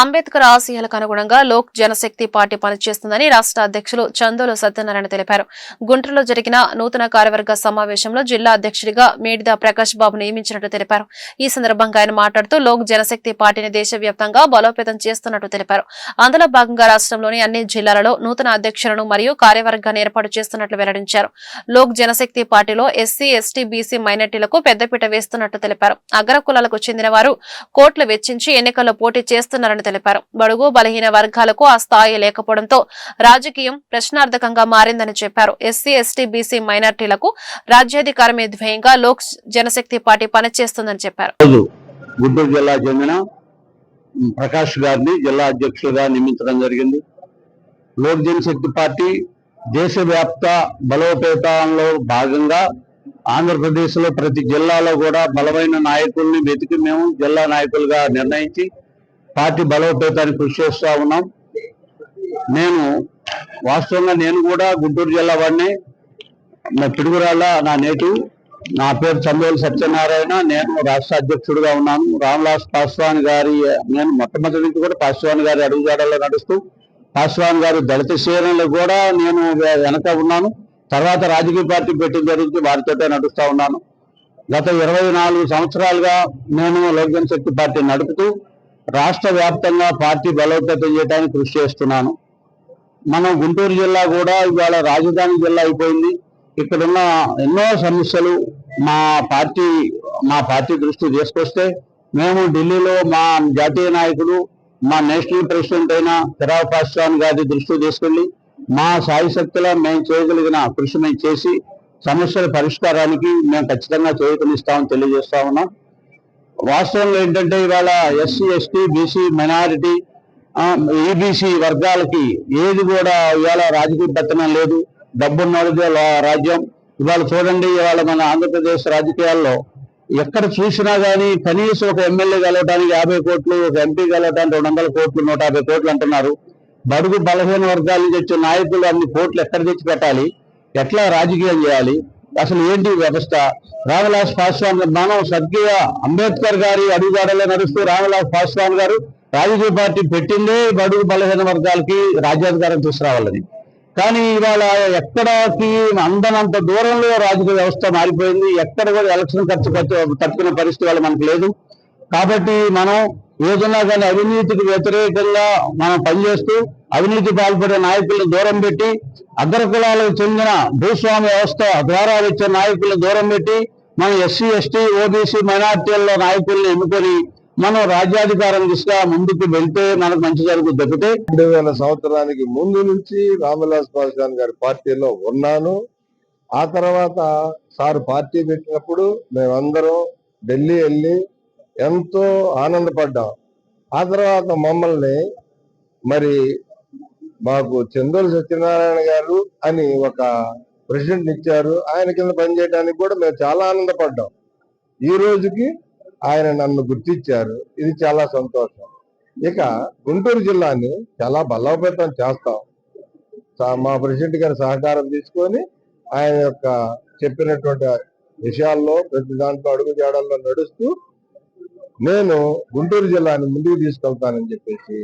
అంబేద్కర్ ఆశయాలకు అనుగుణంగా లోక్ జనశక్తి పార్టీ పనిచేస్తుందని రాష్ట్ర అధ్యక్షులు చందోలు సత్యనారాయణ తెలిపారు. గుంటూరులో జరిగిన నూతన కార్యవర్గ సమావేశంలో జిల్లా అధ్యక్షుడిగా మేడిదా ప్రకాష్ బాబు నియమించినట్టు తెలిపారు. ఈ సందర్భంగా ఆయన మాట్లాడుతూ లోక్ జనశక్తి పార్టీని దేశవ్యాప్తంగా బలోపేతం చేస్తున్నట్టు తెలిపారు. అందులో భాగంగా రాష్ట్రంలోని అన్ని జిల్లాలలో నూతన అధ్యక్షులను మరియు కార్యవర్గాన్ని ఏర్పాటు చేస్తున్నట్లు వెల్లడించారు. లోక్ జనశక్తి పార్టీలో ఎస్సీ ఎస్టీ బీసీ మైనార్టీలకు పెద్దపీట వేస్తున్నట్టు తెలిపారు. అగ్రకులాలకు చెందిన వారు కోట్లు వెచ్చించి ఎన్నికల్లో పోటీ చేస్తున్నారని తెలిపారు. బడుగు బలహీన వర్గాలకు ఆ స్థాయి లేకపోవడంతో రాజకీయం ప్రశ్నార్థకంగా మారిందని చెప్పారు. ఎస్సీ ఎస్టీ బీసీ మైనార్టీలకు రాజ్యాధికారమే ధ్యేయంగా లోక్ జనశక్తి పార్టీ పనిచేస్తుందని చెప్పారు. గుంటూరు జిల్లా చెందిన ప్రకాష్ గారిని జిల్లా అధ్యక్షులుగా నియమించడం జరిగింది. లోక్ జనశక్తి పార్టీ దేశవ్యాప్త బలోపేతంలో భాగంగా ఆంధ్రప్రదేశ్లో ప్రతి జిల్లాలో కూడా బలమైన నాయకుల్ని వెతికి మేము జిల్లా నాయకులుగా నిర్ణయించి పార్టీ బలోపేతానికి కృషి చేస్తా ఉన్నాం. నేను వాస్తవంగా నేను కూడా గుంటూరు జిల్లా వాడిని. నా పిడుగురాళ్ళ నా నేటివ్ నా పేరు చందోలు సత్యనారాయణ. నేను రాష్ట్ర అధ్యక్షుడిగా ఉన్నాను. రామ్లాస్ పాస్వాన్ గారి నేను మొట్టమొదటి నుంచి కూడా పాస్వాన్ గారి అడుగుజాడల్లో నడుస్తూ పాస్వాన్ గారు దళిత శ్రేణులు కూడా నేను వెనక ఉన్నాను. తర్వాత రాజకీయ పార్టీ పెట్టిన జరిగింది వారితో నడుస్తూ ఉన్నాను. గత ఇరవై నాలుగు సంవత్సరాలుగా నేను లోక్జన శక్తి పార్టీ నడుపుతూ రాష్ట్ర వ్యాప్తంగా పార్టీ బలోపేతం చేయడానికి కృషి చేస్తున్నాను. మనం గుంటూరు జిల్లా కూడా ఇవాళ రాజధాని జిల్లా అయిపోయింది. ఇక్కడున్న ఎన్నో సమస్యలు మా పార్టీ మా పార్టీ దృష్టి తీసుకొస్తే మేము ఢిల్లీలో మా జాతీయ నాయకుడు మా నేషనల్ ప్రెసిడెంట్ అయిన ఫిరావ్ పాస్వాన్ గారి దృష్టి తీసుకెళ్ళి మా సాయశక్తిలో మేము చేయగలిగిన కృషి మేము చేసి సమస్యల పరిష్కారానికి మేము ఖచ్చితంగా చేయూతనిస్తామని తెలియజేస్తా ఉన్నాం. వాస్తవంలో ఏంటంటే ఇవాళ SC ST BC minority EBC వర్గాలకి ఏది కూడా ఇవాళ రాజకీయ పెత్తనం లేదు. డబ్బున్నోడిదే రాజ్యం. ఇవాళ చూడండి ఇవాళ మన ఆంధ్రప్రదేశ్ రాజకీయాల్లో ఎక్కడ చూసినా కానీ కనీసం ఒక ఎమ్మెల్యే కలవడానికి యాభై కోట్లు ఒక ఎంపీ కలవడానికి రెండు వందల కోట్లు నూట యాభై కోట్లు అంటున్నారు. బడుగు బలహీన వర్గాలు తెచ్చే నాయకులు అన్ని కోట్లు ఎక్కడ తెచ్చి పెట్టాలి ఎట్లా రాజకీయం చేయాలి? అసలు ఏంటి వ్యవస్థ? రామలాస్ పాస్వాన్ మనం సద్గీయ అంబేద్కర్ గారి అడుగుదాడలో నడుస్తూ రామలాస్ పాస్వాన్ గారు రాజకీయ పార్టీ పెట్టిందే బడుగు బలహీన వర్గాలకి రాజ్యాధికారం తీసుకురావాలని. కానీ ఇవాళ ఎక్కడికి అందనంత దూరంలో రాజకీయ వ్యవస్థ మారిపోయింది. ఎక్కడ కూడా ఎలక్షన్ ఖర్చు తట్టుకునే పరిస్థితి వాళ్ళు మనకు లేదు. కాబట్టి మనం ఏదన్నా కానీ అవినీతికి వ్యతిరేకంగా మనం పనిచేస్తూ అవినీతి పాల్పడే నాయకులను దూరం పెట్టి అగ్ర కులాలకు చెందిన భూస్వామి వ్యవస్థ ద్వారా వచ్చే నాయకులను దూరం పెట్టి మన ఎస్సీ ఎస్టీ ఓబీసీ మైనార్టీల్లో నాయకుల్ని ఎన్నుకొని మనం రాజ్యాధికారం దిశగా ముందుకు వెళ్తే మనకు మంచి జరుగుతుంది తప్పితే రెండు వేల సంవత్సరానికి ముందు నుంచి రామవిలాస్ పాస్వాన్ గారి పార్టీలో ఉన్నాను. ఆ తర్వాత సార్ పార్టీ పెట్టినప్పుడు మేమందరం ఢిల్లీ వెళ్ళి ఎంతో ఆనందపడ్డాం. ఆ తర్వాత మమ్మల్ని మరి మాకు చందోలు సత్యనారాయణ గారు అని ఒక ప్రెసిడెంట్ ఇచ్చారు. ఆయన కింద పనిచేయడానికి కూడా మేము చాలా ఆనందపడ్డాం. ఈ రోజుకి ఆయన నన్ను గుర్తించారు. ఇది చాలా సంతోషం. ఇక గుంటూరు జిల్లాని చాలా బలోపేతం చేస్తాం. మా ప్రెసిడెంట్ గారి సహకారం తీసుకొని ఆయన యొక్క చెప్పినటువంటి విషయాల్లో ప్రతి దాంట్లో అడుగు చేయడంలో నడుస్తూ నేను గుంటూరు జిల్లాని ముందుకు తీసుకెళ్తానని చెప్పేసి